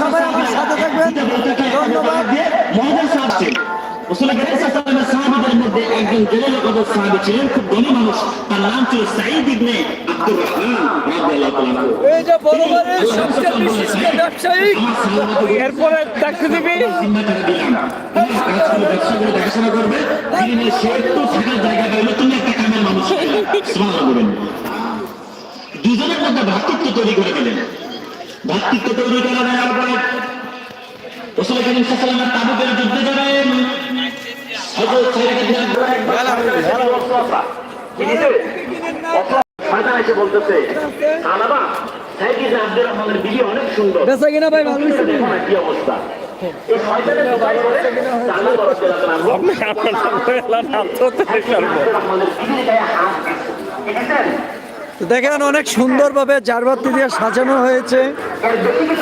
সবাই আমার সাথে থাকবেন। ধন্যবাদ। মধ্যে একজন ছিলেন খুব ধনী মানুষ। তার নাম ছিল ইবনে আব্দুর রহমান। এই যে সবচেয়ে বিশিষ্ট ব্যবসায়ী। এরপরে চাকরি দিবি। দেখাশোনা করবে। জায়গা পাইলে। তুমি একটা কামের মানুষ। দুজনের মধ্যে ভ্রাতৃত্ব তৈরি করে দিলেন। ভ্রাতৃত্ব তৈরি করে সাল্লাল্লাহু তাবুকের যুদ্ধে যাবেন। অনেক সুন্দর? তো দেখেন অনেক সুন্দরভাবে জারবাতি দিয়ে সাজানো হয়েছে।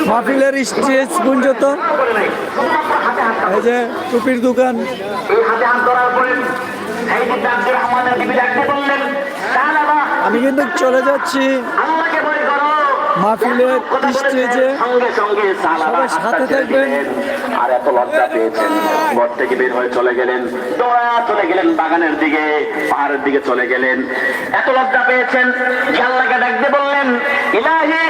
মাহফিলের স্টেজ গুঞ্জত। এই যে টুপির দোকান। আমি কিন্তু চলে যাচ্ছি মাহফিলের স্টেজে। সবাই সাথে থাকবেন। আর এত লজ্জা পেয়েছেন। ঘর থেকে বের হয়ে চলে গেলেন। চলে গেলেন বাগানের দিকে, পাহাড়ের দিকে চলে গেলেন। এত লজ্জা পেয়েছেন। আল্লাহকে ডাকতে বললেন, ইলাহি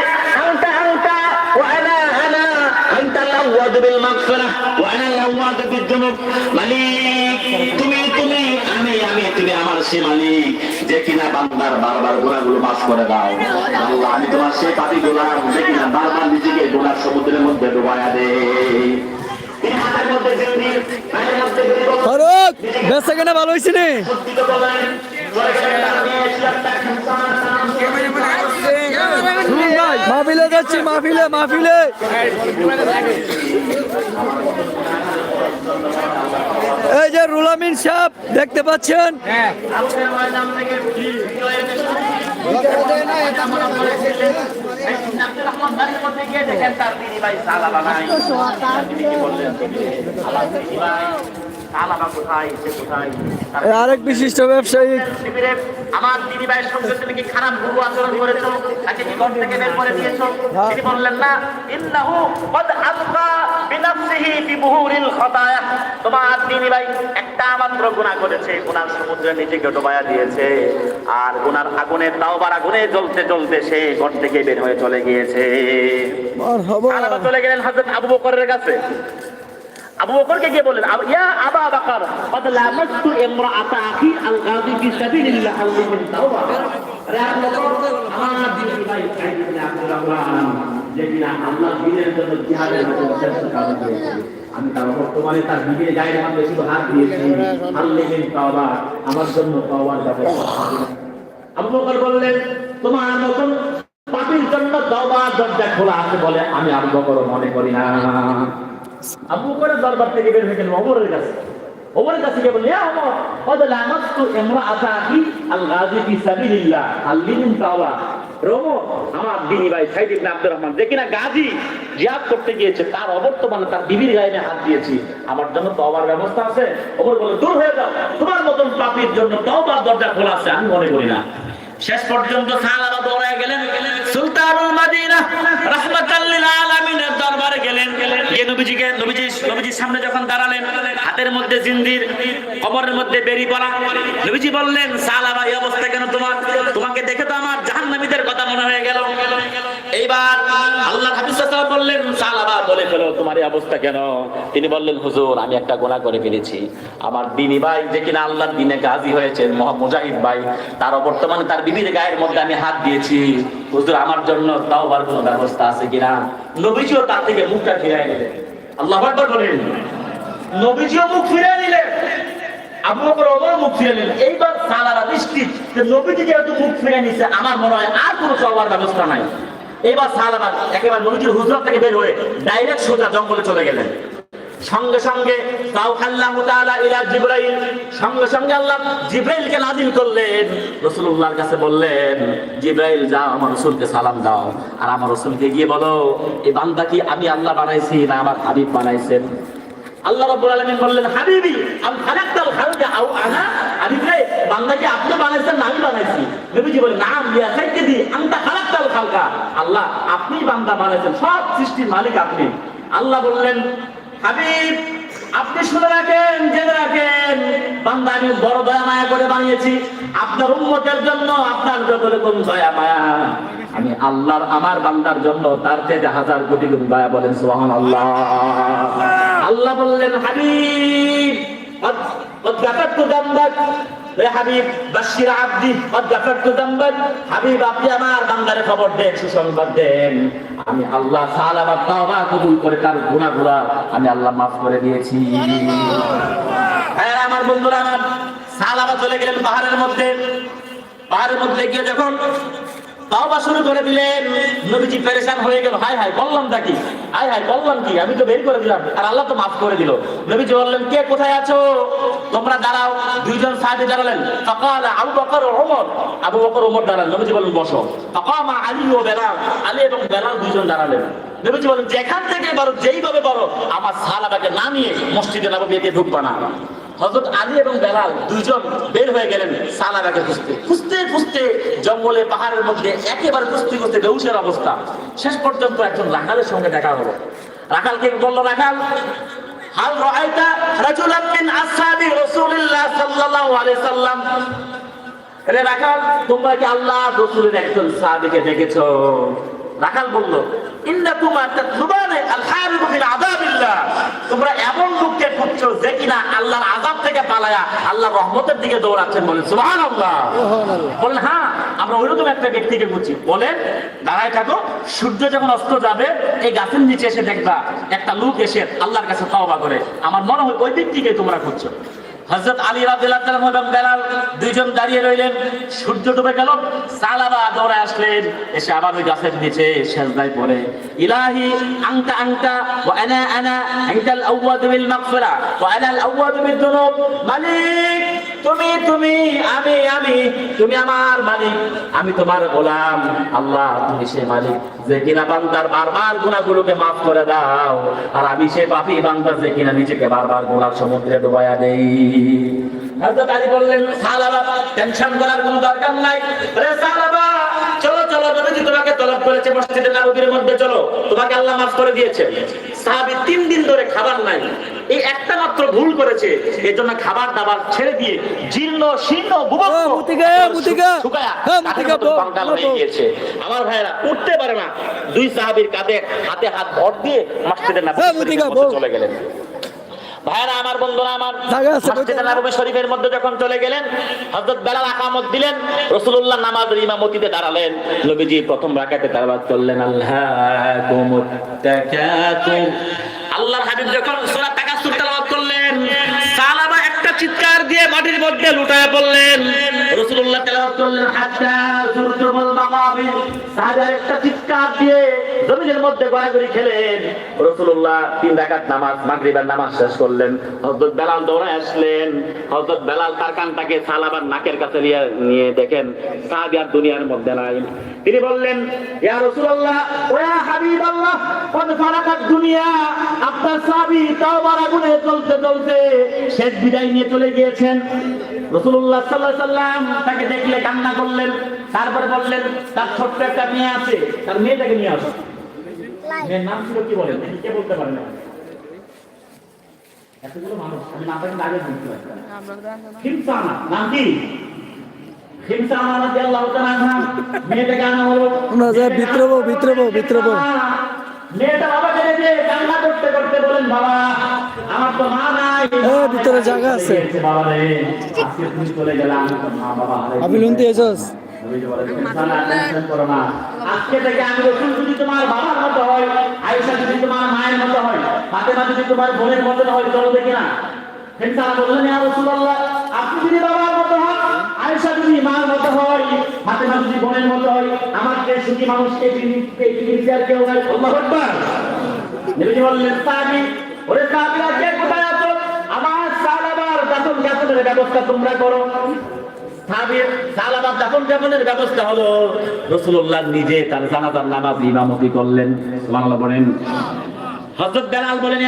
আল-আওয়াদ বিল মাগফিরাহ ওয়া আনা আল-আওয়াদ বিল যুনুব মালিক তুমি তুমি আমি আমি তুমি আমার সে মালিক। যে কিনা বান্দার বারবার গুণাগুলো মাফ করে দাও। আল্লাহ আমি তোমার সে পাপি গোলাম। যে কিনা বারবার নিজেকে গোলার সমুদ্রের মধ্যে ডুবায়া দে তিনি হাতের মধ্যে জিন্দি, পায়ের মধ্যে গরিব, ফারুক বেচা কিনা? ভালো হয়েছে নি? মাহফিলে যাচ্ছি মাহফিলে মাহফিলে। এই যে রুলামিন সাহেব দেখতে পাচ্ছেন? নাই আরেক বিশিষ্ট ব্যবসায়ী। আমার দিদি ভাইয়ের সঙ্গে তুমি কি খারাপ গুরু আচরণ করেছ? তাকে কি ঘর থেকে বের করে দিয়েছ? তিনি বললেন না ইন্নাহু কদ আলকা বিনাফসিহি বিবুহুরিল খতায়া। তোমার দিদি ভাই একটা মাত্র গুনাহ করেছে গুনার সমুদ্রে নিজেকে ডোবায়া দিয়েছে আর গুনার আগুনে তাওবার আগুনে জ্বলতে জ্বলতে সে ঘর থেকে বের হয়ে চলে গিয়েছে। চলে গেলেন হযরত আবু বকরের কাছে। আবু বকরকে গিয়ে বললেন ইয়া আবা বকর কদ লামাসতু ইমরাআতা আখি আল গাদি ফি সাবিলিল্লাহ আল্লাহুম তাওবা আমি তোমার জন্য দরজা খোলা আছে বলে আমি মনে করি না আবু বকরের দরবার থেকে বের হয়ে গেলেন কাছে। ওমরের কাছে গিয়ে বললেন ওমর আল গাজী ফি সাবিলিল্লাহ তাওয়া আমার ভাই সাইদ ইবনে আব্দুর রহমান গাজী জিহাদ করতে গিয়েছে, তার অবর্তমানে তার বিবির গায়ে হাত দিয়েছি। আমার জন্য তওবার ব্যবস্থা আছে। ওমর বলে দূর হয়ে যাও, তোমার মতন পাপীর জন্য তওবার দরজা খোলা আছে, আমি মনে করি না। শেষ পর্যন্ত সাহাবা দৌড়ায় গেলেন গেলেন। সুলতানুল আলামিনের দরবারে গেলেন। গিয়ে নবীজিকে, নবীজি, নবীজির সামনে যখন দাঁড়ালেন, হাতের মধ্যে জিন্দির, কবরের মধ্যে বেরি পড়া, নবীজি বললেন অবস্থা কেন তোমার? তোমাকে দেখে তো আমার জাহান্নামীদের কথা মনে হয়ে গেল। এইবার আল্লাহ হাফিজ বললেন সাহাবা বলে ফেলো, তোমার এই অবস্থা কেন? তিনি বললেন, হুজুর, আমি একটা গুনাহ করে ফেলেছি। আমার দিনী ভাই যে কিনা আল্লাহর দিনে গাজী হয়েছে মুজাহিদ ভাই, তার বর্তমানে তার বিবির গায়ের মধ্যে আমি হাত দিয়েছি। হুজুর আমার জন্য তাওবার কোনো ব্যবস্থা আছে কিনা? নবীজিও তার থেকে মুখটা ফিরিয়ে নিলেন। আল্লাহ আকবার বলেন। নবীজিও মুখ ফিরিয়ে নিলেন। আবু বকর ওমর মুখ ফিরে নিলেন এইবার সালারা নিশ্চিত যে নবীজি যেহেতু মুখ ফিরে নিছে, আমার মনে হয় আর কোনো চলবার ব্যবস্থা নাই। এবার সালারা একেবারে নবীজির হুজরত থেকে বের হয়ে ডাইরেক্ট সোজা জঙ্গলে চলে গেলেন। সঙ্গে সঙ্গে জিবরাইল। সঙ্গে সঙ্গে আল্লাহ জিবরাইলকে নাজিল করলেন। রাসূলুল্লাহর কাছে বললেন, জিবরাইল, যাও, আমার রাসূলকে সালাম দাও। আর আমার রাসূলকে গিয়ে বলো এই বান্দা কি আমি আল্লাহ বানাইছি না আমার হাবিব বানাইছেন? আল্লাহ রাব্বুল আলামিন বললেন, হাবিবি আম খালাকতাল খালকা আও আনা হাবিব রে, বান্দা কি আপনি বানাইছেন না আমি বানাইছি? নবীজি বলেন নাম, ইয়া সাইয়্যিদি, আনতা খালাকতাল খালকা। আল্লাহ আপনি বান্দা বানাইছেন, সব সৃষ্টির মালিক আপনি। আল্লাহ বললেন হাবিব, আপনি শুনে রাখেন, জেনে রাখেন বান্দা আমি বড় দয়া মায়া করে বানিয়েছি। আপনার উন্মতের জন্য আপনার যত রকম দয়া মায়া? আমি আল্লাহর, আমার বান্দার জন্য তার চেয়ে হাজার কোটি গুণ দয়া বলেন সোহান আল্লাহ আল্লাহ বললেন, হাবিব অধ্যাপক তো আমি আল্লাহ তাআলা তাওবা কবুল করে তার গুনাহগুলো আমি আল্লাহ মাফ করে দিয়েছি। হ্যাঁ আমার বন্ধুরা, আমার সালাবা চলে গেলেন পাহাড়ের মধ্যে। পাহাড়ের মধ্যে গিয়ে যখন তাওবা শুরু করে দিলেন। নবীজি পেরেশান হয়ে গেল। হাই হাই, বললাম কি? হাই হাই, বললাম কি? আমি তো বের করে দিলাম। আর আল্লাহ তো মাফ করে দিল। নবীজি বললেন, কে কোথায় আছো? তোমরা দাঁড়াও। দুইজন সাহাবী দাঁড়ালেন। ফাকাল আবু বকর ওমর। আবু বকর ওমর দাঁড়ালেন। নবীজি বললেন, বসো। ফাকামা আলী ও বেলাল। আলী এবং বেলাল দুইজন দাঁড়ালেন। নবীজি বলেন যেখান থেকে বলো যেইভাবে বলো আমার সালাবাকে না নিয়ে মসজিদে নববীতে ঢুকবা না। হযরত আলী এবং বেলাল দুইজন বের হয়ে গেলেন সালাবাকে খুঁজতে। খুঁজতে খুঁজতে জঙ্গলে, পাহাড়ের মধ্যে একেবারে খুঁজতে খুঁজতে বেউসের অবস্থা। শেষ পর্যন্ত একজন রাখালের সঙ্গে দেখা হলো। রাখালকে বলল, রাখাল, হাল রাআইতা রাজুলান মিন আসহাবি রাসূলিল্লাহ সাল্লাল্লাহু আলাইহি সাল্লাম? রে রাখাল, তোমরা কি আল্লাহ রসুলের একজন সাহাবীকে দেখেছ? রাখাল বলল, ইন্নাকুমা তাতলুবানে আল হারিবু মিন আযাবিল্লাহ তোমরা এমন লোককে খুঁজছো যে কিনা আল্লাহর আজাব থেকে পালায়া আল্লাহর রহমতের দিকে দৌড়াচ্ছেন বলেন সুবহানাল্লাহ। বললেন হ্যাঁ আমরা ওইরকম একটা ব্যক্তিকে খুঁজছি বলেন দাঁড়ায় থাকো সূর্য যখন অস্ত যাবে এই গাছের নিচে এসে দেখবা একটা লোক এসে আল্লাহর কাছে তওবা করে। আমার মনে হয় ওই ব্যক্তিকে তোমরা খুঁজছো। হযরত আলী রাদিয়াল্লাহু তাআলা এবং বেলাল দুইজন দাঁড়িয়ে রইলেন। সূর্য ডুবে গেল সালাবা দৌড়ে আসলেন। এসে আবার ওই গাছের নিচে সেজদায় পড়ে। ইলাহি আনতা আনতা ওয়া আনা আনা আনতাল আউয়াদু বিল মাগফিরা, ওয়া আনা আল আউয়াদু বিদ দুনুব। মালিক তুমি তুমি, আমি আমি, তুমি আমার মালিক। আমি তোমার গোলাম। আল্লাহ, তুমি সে মালিক। যে কিনা বান্দার বারবার গুণাগুলোকে মাফ করে দাও, আর আমি সে পাপি বান্দা যে কিনা নিজেকে বারবার গোলার সমুদ্রে ডুবাইয়া দেই। হযরত আলী বললেন, সালাবা টেনশন করার কোনো দরকার নাই। আরে সালাবা, চলো চলো নবীজি তোমাকে তলব করেছে মসজিদে নববীর মধ্যে চলো। তোমাকে আল্লাহ মাফ করে দিয়েছে। সাহাবী তিন দিন ধরে খাবার নাই। এই একটা মাত্র ভুল করেছে। এর খাবার দাবার ছেড়ে দিয়ে জীর্ণ শীর্ণ। গিয়েছে আমার ভাইরা উঠতে পারে না। দুই সাহাবীর কাঁধে হাতে হাত ভর দিয়ে মসজিদে হ্যাঁ। চলে গেলেন। ভাইরা আমার বন্ধুরা আমার শরীফের মধ্যে যখন চলে গেলেন হযরত বেলাল আকামত দিলেন রাসূলুল্লাহ নামাজের ইমামতিতে দাঁড়ালেন নবীজি প্রথম রাকাতে তেলাওয়াত করলেন আল্লাহ তাকাতুর আল্লাহর হাবিব যখন সূরা তাকাসুর তেলাওয়াত করলেন সালাবা একটা চিৎকার দিয়ে মাটির মধ্যে লুটায় পড়লেন তেলাওয়াত করলেন দুনিয়ার মধ্যে নাই। তিনি বললেন, ইয়া রাসূলুল্লাহ ওয়া দুনিয়া? আপনার সাহাবী তাওবার শেষ বিদায় নিয়ে চলে গিয়েছেন। রাসূলুল্লাহ সাল্লাল্লাহু আলাইহি সাল্লাম তাকে দেখলে কান্না করলেন তারপরে বললেন তার ছোট্ট একটা মেয়ে আছে তার মেয়েটাকে নিয়ে আসো। মেয়ের নাম ছিল কি বলেন? কে বলতে পারেন এতগুলো মানুষ আমি নামটা আগে বলতে পারতাম নাম কি? খিমসানা রাদিয়াল্লাহু তাআলা আনহা মেয়েটাকে আনা হলো। না যায় বিত্রব বিত্রব বিত্রব মেয়েটা বাবা জেনে যে কান্না করতে করতে বলেন বাবা আমার তো মা নাই। ভিতরে জায়গা আছে। বাবা রে আজকে তুমি চলে গেলে মা বাবা হারাই আবি এসস নবীজি বলেন, "ইনশাআল্লাহ, টেনশন করো আজকে থেকে আমি রসুল যদি তোমার বাবার মতো হয় আয়েশা যদি তোমার মায়ের মতো হয় ফাতেমা যদি তোমার বোনের মতো হয় চলো দেখি না? ইনশাআল্লাহ বললেন ইয়া রাসূলুল্লাহ? আপনি যদি বাবার মতো হন আয়েশা যদি মার মতো হয় ফাতেমা যদি বোনের মতো হয় আমার কে সুখী মানুষকে পৃথিবীতে পৃথিবীতে আর কেউ নাই। আল্লাহু আকবার। নবীজি বললেন আমার ব্যবস্থা তোমরা করো। ব্যবস্থা হলো করলেন। বলেন। বেলাল বলেন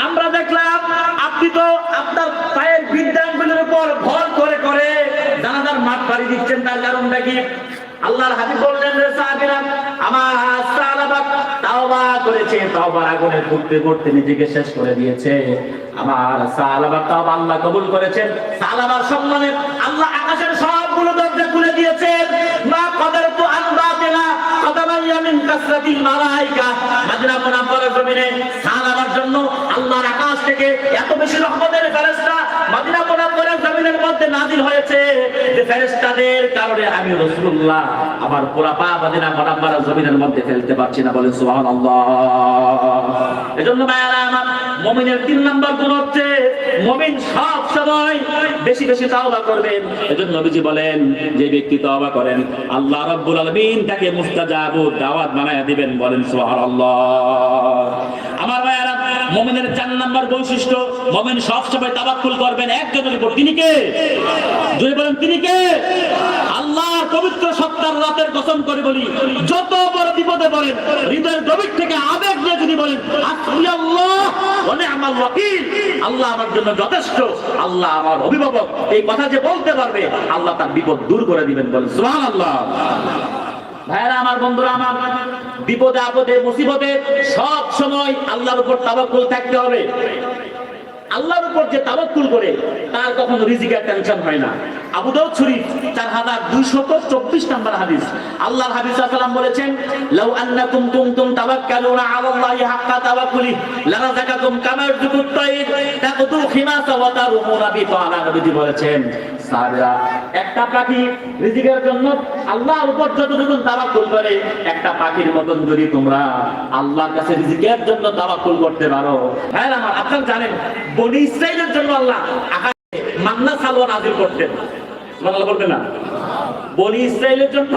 আমরা দেখলাম আপনি তো আপনার পায়ের বৃদ্ধাঙ্গুলের উপর ভর করে করে জানাজার মাঠ পাড়ি দিচ্ছেন, তার কারণটা কি আল্লাহর হাবিব বললেন, রে সাহাবীরা, আমার সালাবা তাওবা করেছে, তাওবার আগুনে ঘুরতে ঘুরতে নিজেকে শেষ করে দিয়েছে। আমার সালাবা তাওবা আল্লাহ কবুল করেছেন। সালাবার সম্মানে আল্লাহ আকাশের সবগুলো দরজা খুলে দিয়েছেন। মা কদারতু আন বাতিলা কদামাইয়া মিন কাসরাতিল মালাইকা। মদিনা মুনাফফারের জমিনে সালাবার জন্য আল্লাহর আকাশ থেকে এত বেশি রহমতের ফেরেশতা মদিনা মুনাফফারের জমিনের মধ্যে নাজিল হয়েছে যে ফেরেশতাদের কারণে আমি রাসূলুল্লাহ আমার পুরা পা মদিনা মুনাফফারের জমিনের মধ্যে ফেলতে পারছি না। বলেন সুবহানাল্লাহ। এজন্য আমার তিন নাম্বার গুণ হচ্ছে সব সময় বেশি বেশি তাওবা করবেন। এজন্য নবীজি বলেন, যে ব্যক্তি করেন, আল্লাহ রাব্বুল আলামিন তাকে মুস্তাজাবু দাওয়াত বানায়া দিবেন। বলেন সুবহানাল্লাহ। আমার ভাইয়ারা, মুমিনের চার নাম্বার বৈশিষ্ট্য, মুমিন সব সময় তাওয়াক্কুল করবেন একজনের উপর। তিনি কে? যদি বলেন, তিনি কে? আল্লাহর পবিত্র সত্তার রাতের কসম করে বলি, যত বড় বিপদে বলেন হৃদয়ের গভীর থেকে আবেগ নিয়ে যদি বলেন আল্লাহ ওয়া নি'মাল ওয়াকিল আল্লাহ আমার জন্য যথেষ্ট, আল্লাহ আমার অভিভাবক। এই কথা যে বলতে পারবে, আল্লাহ তার বিপদ দূর করে দিবেন বলেন, সুবহানাল্লাহ। ভাইরা আমার বন্ধুরা, আমার বিপদে, আপদে, মুসিবতে সব সময় আল্লাহর উপর তাবাক্কুল থাকতে হবে। আল্লাহর উপর যে তাবাক্কুল করে, তার কখনো রিজিকের টেনশন হয় না। একটা রিজিকের জন্য আল্লাহর পাখির মতন যদি তোমরা আল্লাহর কাছে রিজিকের জন্য তাওয়াক্কুল করতে পারো। হ্যাঁ আমার জানেন, বনি ইসরাইলের জন্য আল্লাহ মান্না সালোয়া নাজিল করতেন। সুবহানাল্লাহ বলবেন না। বনি ইসরাইলের জন্য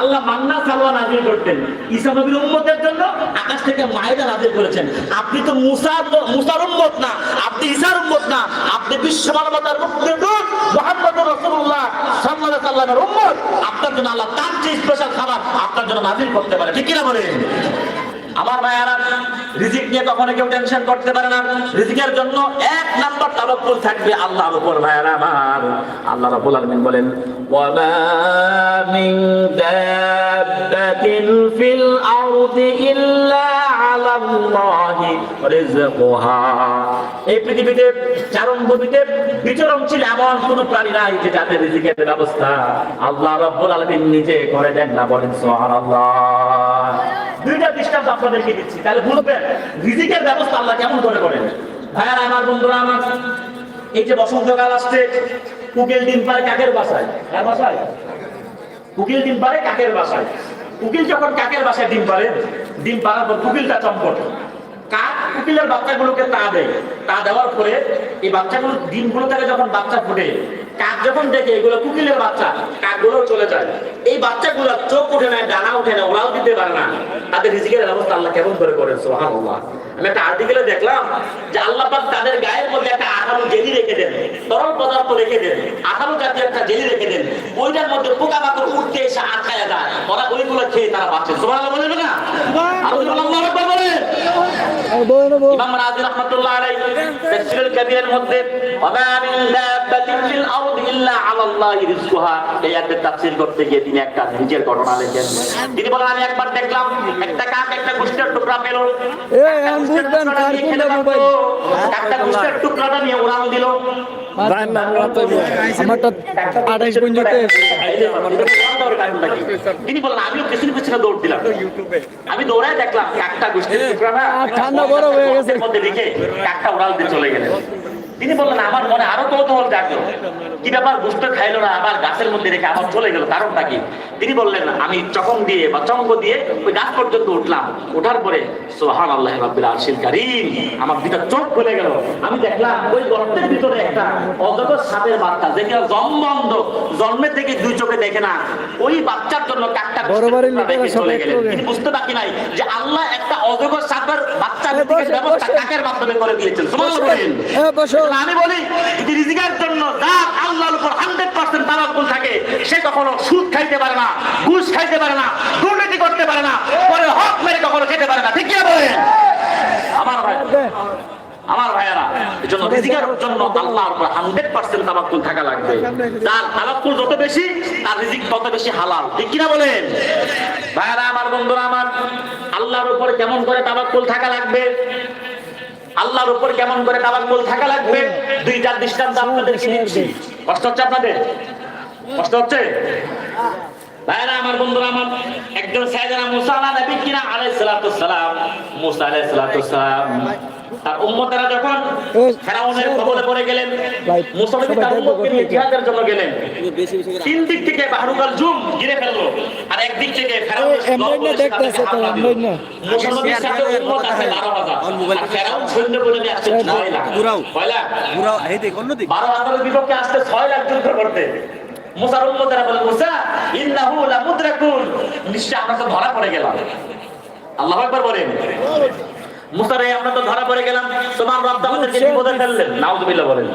আল্লাহ মান্না সালোয়া নাজিল করতেন। ঈসা নবীর উম্মতের জন্য আকাশ থেকে মায়েরা নাজিল করেছেন। আপনি তো মুসার মুসার উম্মত না, আপনি ঈসার উম্মত না। আপনি বিশ্ব মানবতার মুক্তির দূত, মুহাম্মদুর রাসূলুল্লাহ সাল্লাল্লাহু আলাইহি সাল্লামের উম্মত। আপনার জন্য আল্লাহ তার যে স্পেশাল খাবার আপনার জন্য নাজিল করতে পারে। ঠিক কিনা বলেন? আমার ভাইয়ারা রিজিক নিয়ে কখনো কেউ টেনশন করতে পারে না। রিজিকের জন্য এক নাম্বার তাওয়াক্কুল থাকবে আল্লাহর উপর ভাইয়ারা আমার। আল্লাহ রাব্বুল আলামিন বলেন, ওয়ামা মিন দাব্বাতিন ফিল আরদি ইল্লা আলাল্লাহি রিজকুহা এই পৃথিবীতে চারণ ভূমিতে বিচরণশীল এমন কোন প্রাণী নাই যে যাদের রিজিকের ব্যবস্থা আল্লাহ রাব্বুল আলামিন নিজে করে দেন না বলেন, সুবহানাল্লাহ। দুইটা দৃষ্টান্ত আপনাদেরকে দিচ্ছি। তাহলে বুঝবেন রিজিকের ব্যবস্থা আল্লাহ কেমন করে করেন? ভাইয়ারা, আমার বন্ধুরা, আমার এই যে বসন্তকাল আসছে, উকিল দিন পারে কাকের বাসায়? কার বাসায়? উকিল ডিম পারে কাকের বাসায়? উকিল যখন কাকের বাসায় ডিম পারে ডিম পাড়ার পর উকিলটা চম্পট। কাক উকিলের বাচ্চাগুলোকে তা দেয়। তা দেওয়ার পরে এই বাচ্চাগুলো ডিমগুলো থেকে যখন বাচ্চা ফুটে কাক যখন দেখে, এগুলো কুকিলের বাচ্চা কাকগুলো চলে যায়। এই বাচ্চাগুলো চোখ উঠে না ডানা উঠে না ওরাও দিতে পারে না। তাদের রিজিকের ব্যবস্থা আল্লাহ কেমন করে করেন, সুবহানাল্লাহ। আমি একটা আর্টিকেলে দেখলাম যে আল্লাহ পাক তাদের গায়ের মধ্যে একটা আঠারো জেলি রেখে দেন, তরল পদার্থ রেখে দেন, আঠারো জাতীয় একটা জেলি রেখে দেন। ওইটার মধ্যে পোকা মাকড় উঠতে এসে আটকায় যায়। ওরা ওইগুলো খেয়ে তারা বাঁচে। সুবহানাল্লাহ বলবে না? মধ্যে, ওয়া মিন ফিল আরদি ইল্লা আলাল্লাহি রিজকুহা। এই আয়াতের তাফসীর করতে গিয়ে তিনি একটা নিজের ঘটনা লেখেন। তিনি বলেন আমি একবার দেখলাম একটা কাক একটা গোষ্ঠের টুকরা পেল। এ এখন বুঝবেন কার কোনটা মোবাইল একটা গোষ্ঠের টুকরাটা নিয়ে উড়াল দিল। আমারটা আঠাইশ পর্যন্ত তিনি বলেন আমিও পিছনে পিছনে দৌড় দিলাম। আমি দৌড়ায় দেখলাম কাকটা গোষ্ঠীর ঠান্ডা বড় হয়ে গেছে। মধ্যে রেখে কাকটা উড়াল দিয়ে চলে গেলেন। তিনি বললেন আমার মনে আরও কৌতূহল জাগলো। কি ব্যাপার বুঝতে খাইলো না? আবার গাছের মধ্যে রেখে আবার চলে গেল কারণটা কি? তিনি বললেন আমি চকম দিয়ে বা চঙ্গ দিয়ে ওই গাছ পর্যন্ত উঠলাম। ওঠার পরে সোহান আল্লাহ রাব্বিল আরশিল কারীম আমার দুটা চোখ খুলে গেল। আমি দেখলাম ওই গর্তের ভিতরে একটা অজগর সাপের বাচ্চা যে কিনা জন্মন্ধ জন্মের থেকে দুই চোখে দেখে না। ওই বাচ্চার জন্য কাকটা সব চলে গেলেন। তিনি বুঝতে বাকি নাই যে আল্লাহ একটা অজগর সাপের বাচ্চা ব্যবস্থা কাকের মাধ্যমে করে দিয়েছেন। আমি বলি রিজিকের জন্য যার আল্লাহর উপর হান্ড্রেড পার্সেন্ট তাওয়াক্কুল থাকে। সে কখনো সুদ খাইতে পারে না ঘুষ খাইতে পারে না দুর্নীতি করতে পারে না পরে হক মেরে কখনো খেতে পারে না। ঠিক কি বলেন? আমার ভাই আমার ভাইয়ারা জন্য রিজিকের জন্য আল্লাহর উপর হান্ড্রেড পার্সেন্ট তাবাক্কুল থাকা লাগবে। তার তাবাক্কুল যত বেশি তার রিজিক তত বেশি হালাল। ঠিক কিনা বলেন? ভাইয়ারা আমার বন্ধুরা আমার আল্লাহর উপর কেমন করে তাবাক্কুল থাকা লাগবে? আল্লাহর উপর কেমন করে তাবাক্কুল থাকা লাগবে? দুইটা দৃষ্টান্ত আপনাদেরকে দিচ্ছি। কষ্ট হচ্ছে আপনাদের? কষ্ট হচ্ছে? ভাইরা, আমার বন্ধুরা, আমার একজন সাইদানা মুসা আলা নবী কিনা, আলাইহিস সালাতু সালাম। মুসা আলাইহিস সালাতু সালাম। তার উম্মতেরা যখন ফেরাউনের কবলে পড়ে গেলেন মুসা তার উম্মতকে নিয়ে জিহাদের জন্য গেলেন। তিন দিক থেকে বাহরুকাল জুম ঘিরে ফেলল। আর একদিক থেকে ফেরাউনের দেখতেছে তো, এমনি না। মুসা সাথে উম্মত আছে 12000 আর ফেরাউন সৈন্য বলে নিয়ে আসছে 6 লাখ। ঘুরাও। কয় লাখ ঘুরাও এই দেখ অন্যদিক। বারো হাজারের বিপক্ষে আসতে ছয় লাখ যুদ্ধ করতে। মুসার উম্মতেরা বলে মুসা ইন্নাহু লামুদরাকুন। নিশ্চয় আমরা তো ধরা পড়ে গেলাম। আল্লাহ একবার বলেন। মুসারে আমরা তো ধরা পড়ে গেলাম তোমার রব আমাদেরকে বিপদে ফেললেন। নাউজুবিল্লাহ বলেন।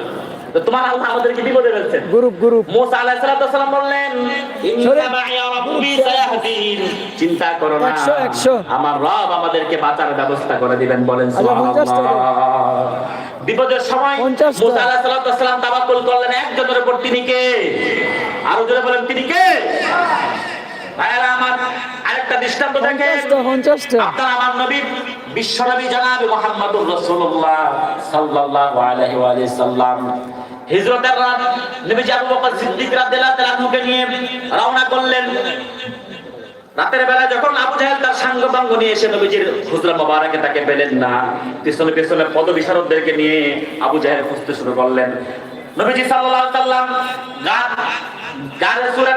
তো তোমার আল্লাহ আমাদেরকে বিপদে ফেলছেন। গ্রুপ গ্রুপ মুসা আলাইহিস সালাতু বললেন ইন্না মাইয়া রাব্বি সায়াহদিন। চিন্তা করো না একশো, একশো। আমার রব আমাদেরকে বাঁচার ব্যবস্থা করে দিবেন বলেন। সুবহানাল্লাহ। বিপদের সময়। মুসা করলেন একজনের উপর তিনি কে? আরও জোরে বলেন তিনি কে? ভাইরা আমার আরেকটা দৃষ্টান্ত দেখেন। পঞ্চাশটা আমার নবী বিশ্বনবী জনাব মুহাম্মদুর রাসূলুল্লাহ সাল্লাল্লাহু আলাইহি ওয়া সাল্লাম হিজরতের রাত নবীজি আবু বকর সিদ্দিক রাদিয়াল্লাহু নিয়ে রওনা করলেন। রাতের বেলা যখন আবু জাহেল তার সাঙ্গ বাঙ্গ নিয়ে এসে নবীজির হুজরা মোবারকে তাকে পেলেন না পিছনে পিছনে পদ বিশারদদেরকে নিয়ে আবু জাহেল খুঁজতে শুরু করলেন। নবীজি সাল্লাল্লাহু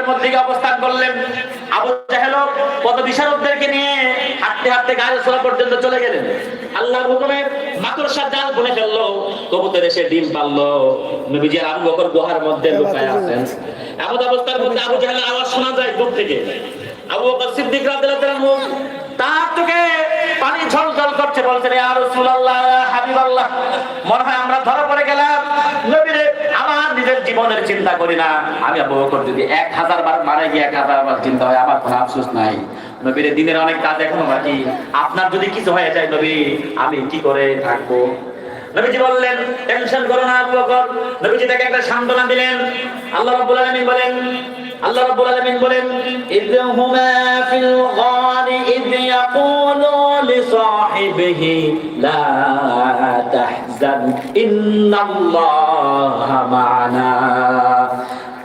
মধ্যে অবস্থান করলেন। আবু জাহেল পদ নিয়ে হাঁটতে হাঁটতে পর্যন্ত চলে গেলেন। আল্লাহর হুকুমে জাল বুনে কবুতর এসে ডিম নবীজি আবু বকর গুহার মধ্যে লুকায় আছেন। এমন অবস্থার মধ্যে আবু আওয়াজ শোনা যায় দূর থেকে। আবু বকর সিদ্দিক রাদিয়াল্লাহু তার চোখে পানি ঝলঝল করছে বলছেন ইয়া রাসূলুল্লাহ হাবিবাল্লাহ। মনে হয় আমরা ধরা পড়ে গেলাম। নবী রে, আমার নিজের জীবনের চিন্তা করি না। আমি আবু যদি 1000 বার মারা গিয়ে 1000 বার চিন্তা হয়, আমার কোনো আফসোস নাই। নবীর দিনের অনেক কাজ এখনও বাকি। আপনার যদি কিছু হয়ে যায় নবী, আমি কি করে থাকব? নবীজি বললেন, টেনশন করো না আবু বকর। নবীজি তাকে একটা সান্ত্বনা দিলেন। আল্লাহ রাব্বুল আলামিন বলেন, আল্লাহ রাব্বুল আলামিন বলেন ইয হুমা ফিল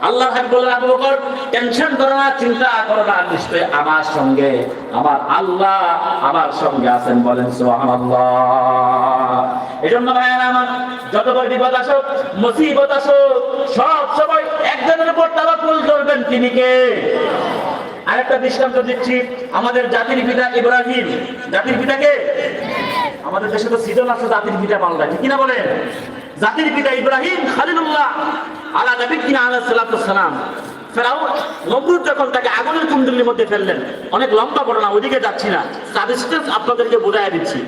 আল্লাহ আবু বকর, টেনশন করো না, চিন্তা করো না নিশ্চয় আমার সঙ্গে, আমার আল্লাহ আমার সঙ্গে আছেন বলেন সুবহানাল্লাহ। এজন্য আমার যত বড় বিপদ আসুক, মুসিবত আসুক, সব সময় একজনের উপর তাওয়াক্কুল করবেন তিনি কে? আরেকটা দৃষ্টান্ত দিচ্ছি, আমাদের জাতির পিতা ইব্রাহিম। জাতির পিতাকে আমাদের দেশে তো সিজন আছে জাতির পিতা পাল্টা ঠিক কিনা বলেন? জাতির পিতা ইব্রাহিম খালিলুল্লাহ আলা নবী কিনা সালাতু সালাম। ফেরাউন নমরুদ যখন তাকে আগুনের কুণ্ডলীর মধ্যে ফেললেন, অনেক লম্বা ঘটনা ওইদিকে যাচ্ছি না। সাবস্টেন্স আপনাদেরকে বোঝাই দিচ্ছি।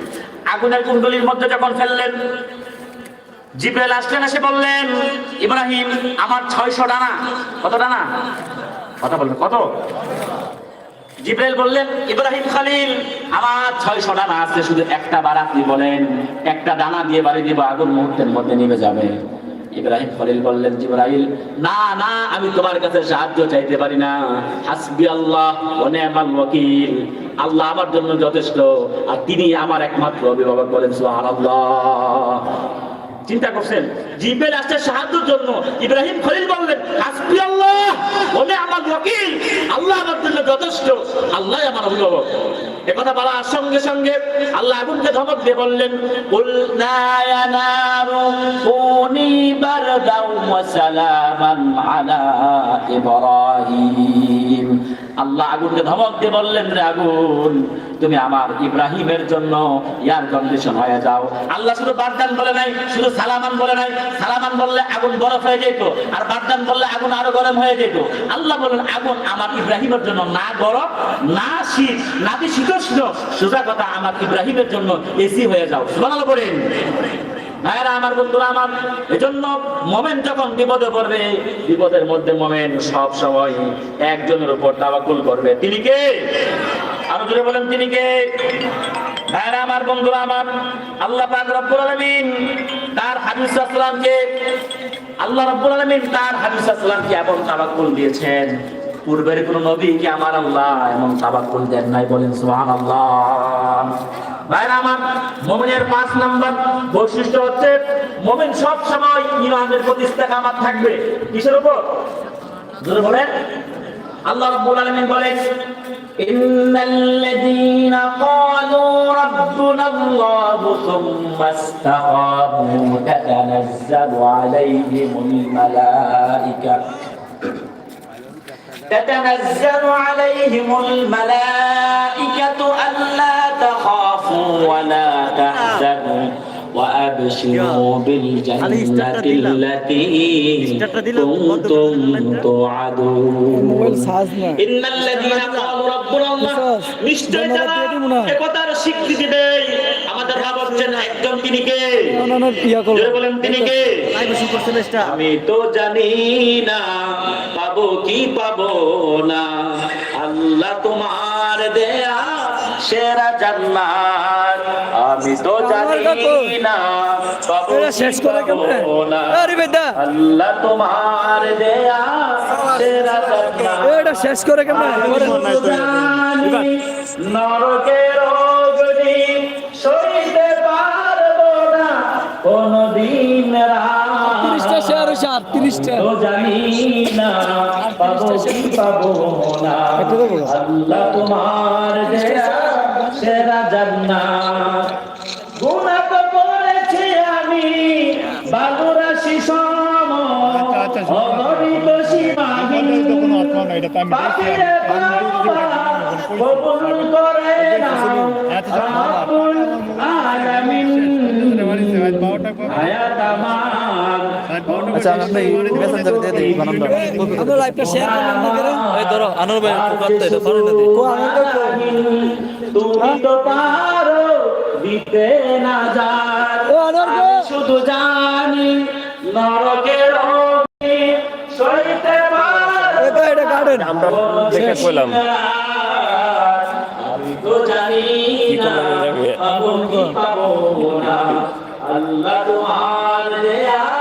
আগুনের কুণ্ডলীর মধ্যে যখন ফেললেন, জিব্রাইল আসলেন, এসে বললেন, ইব্রাহিম, আমার ছয়শো ডানা। কত ডানা? কথা বলবেন, কত? জিব্রাইল বললেন, ইব্রাহিম খালিল, আমার ছয়শো ডানা আছে, শুধু একটা বার আপনি বলেন, একটা ডানা দিয়ে বাড়ি দিব, আগুন মুহূর্তের মধ্যে নেমে যাবে। ইব্রাহিম খলিল বললেন, জিব্রাইল, না না, আমি তোমার কাছে সাহায্য চাইতে পারি না। হাসবি আল্লাহ ও নি'মাল ওয়াকিল। আল্লাহ আমার জন্য যথেষ্ট, আর তিনি আমার একমাত্র অভিভাবক বলেন, সুবহানাল্লাহ। চিন্তা করছেন, জিব্রাইল আসছে সাহায্যের জন্য। ইব্রাহিম খলিল বললেন হাসবি আল্লাহ বলে আমার ওয়াকিল আল্লাহ আমার জন্য যথেষ্ট আল্লাহ আমার অভিভাবক। একথা বলার সঙ্গে সঙ্গে আল্লাহ আগুনকে ধমক দিয়ে বললেন ইব্রাহিম। আল্লাহ আগুনকে ধমক দিয়ে বললেন, রে আগুন, তুমি আমার ইব্রাহিমের জন্য এয়ার কন্ডিশন হয়ে যাও। আল্লাহ শুধু বারদান বলে নাই, শুধু সালামান বলে নাই। সালামান বললে আগুন বরফ হয়ে যেত, আর বারদান বললে আগুন আরও গরম হয়ে যেত। আল্লাহ বলেন আগুন আমার ইব্রাহিমের জন্য না গরম, না শীত, না শীতোষ্ণ সোজা কথা, আমার ইব্রাহিমের জন্য এসি হয়ে যাও। সুবহানাল্লাহ বলেন। আমার বন্ধুরা, আমার এজন্য মোমেন যখন বিপদে পড়বে, বিপদের মধ্যে মোমেন সব সময় একজনের উপর তাওয়াক্কুল করবে। তিনি কে? আরও জোরে বলেন, তিনি কে? আমার বন্ধুরা, আমার আল্লাহ পাক রব্বুল আলামিন তার আল্লাহ রব্বুল আলামিন তার এমন তাবাক্কুল দিয়েছেন, পূর্বের কোন নবীকে আমার আল্লাহ এমন তাবাকুল দেন নাই বলেন, সুবহানাল্লাহ। ভাইরা আমার মুমিনের পাঁচ নাম্বার বৈশিষ্ট্য হচ্ছে মুমিন সব সময় ইমানের প্রতি ইস্তেকামাত থাকবে কিসের উপর জোরে বলেন আল্লাহ রাব্বুল আলামিন বলেন ইন্নাল্লাযীনা ক্বালু রাব্বুনা আল্লাহু সুম্মা ইসতাকামু তাতানাজ্জালু আলাইহিমুল মালায়েকা تتنزل عليهم الملائكة ألا تخافوا ولا تحزنوا وأبشروا بالجنة التي كنتم توعدون মোবাইল চার্জ না إن الذين قالوا ربنا الله নিশ্চয় যারা একতার স্বীকৃতি দেয় আমাদের ভাব হচ্ছেন একজন তিনি কে না পিয়া করবো জোরে বলেন তিনি কে আমি তো জানি না পাবো কি পাবো না আল্লাহ তোমার দেয়া সেরা জান্নাত। আমি তো জানি না শেষ করে আল্লাহ তোমার দেয়া সেরা জান্নাত এটা শেষ করে কেমনে? নরকের দেবো? আল্লাহ তোমার সেরা জান্নাত। গুনাহ তো করেছি আমি বালুরাশি সম আচ্ছা, আচ্ছা, অগণিত সীমাহীন। তো কবুল করে আচ্ছা, রাব্বুল আলামিন হায়াত আমার দিয়ে লাইভটা শেয়ার এই ধরো ভাই করতে এটা না তুমি তো পারো দিতে না যার শুধু জানি নরকের অগ্নি সইতে পারো। এটা এটা গার্ডেন আমরা দেখে কইলাম। তো জানি না পাবো কি পাবো না। আল্লাহ